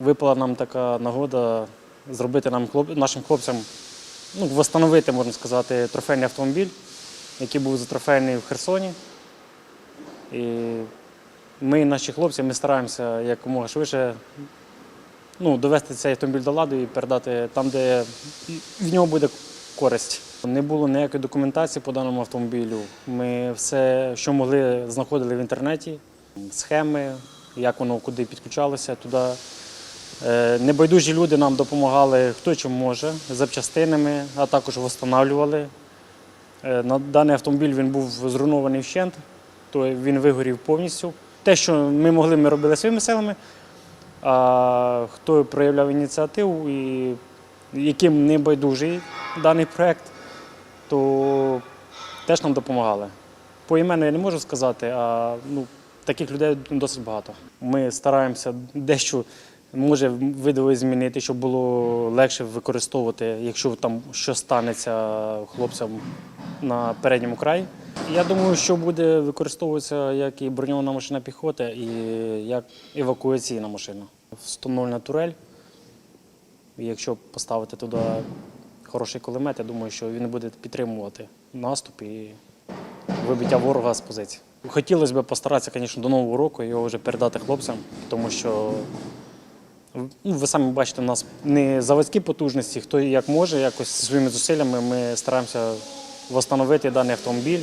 Випала нам така нагода зробити нам нашим хлопцям, ну, встановити, можна сказати, трофейний автомобіль, який був затрофейний в Херсоні. І ми, наші хлопці, ми стараємося якомога швидше ну, довести цей автомобіль до ладу і передати там, де в нього буде користь. Не було ніякої документації по даному автомобілю. Ми все, що могли, знаходили в інтернеті, схеми, як воно куди підключалося туди. Е, Небайдужі люди нам допомагали хто чим може, запчастинами, а також встановлювали. Е, На даний автомобіль він був зруйнований вщент, то він вигорів повністю. Те, що ми могли, ми робили своїми силами. А хто проявляв ініціативу і яким не байдужий даний проєкт, то теж нам допомагали. Поіменно я не можу сказати, а ну, таких людей досить багато. Ми стараємося дещо може видови змінити, щоб було легше використовувати, якщо там щось станеться хлопцям на передньому краї. Я думаю, що буде використовуватися як і броньована машина піхоти, і як евакуаційна машина. Встановлена турель. Якщо поставити туди хороший кулемет, я думаю, що він буде підтримувати наступ і вибиття ворога з позицій. Хотілося б постаратися, звісно, до Нового року його вже передати хлопцям, тому що ну, ви самі бачите, у нас не заводські потужності, хто як може, якось своїми зусиллями ми стараємося встановити даний автомобіль.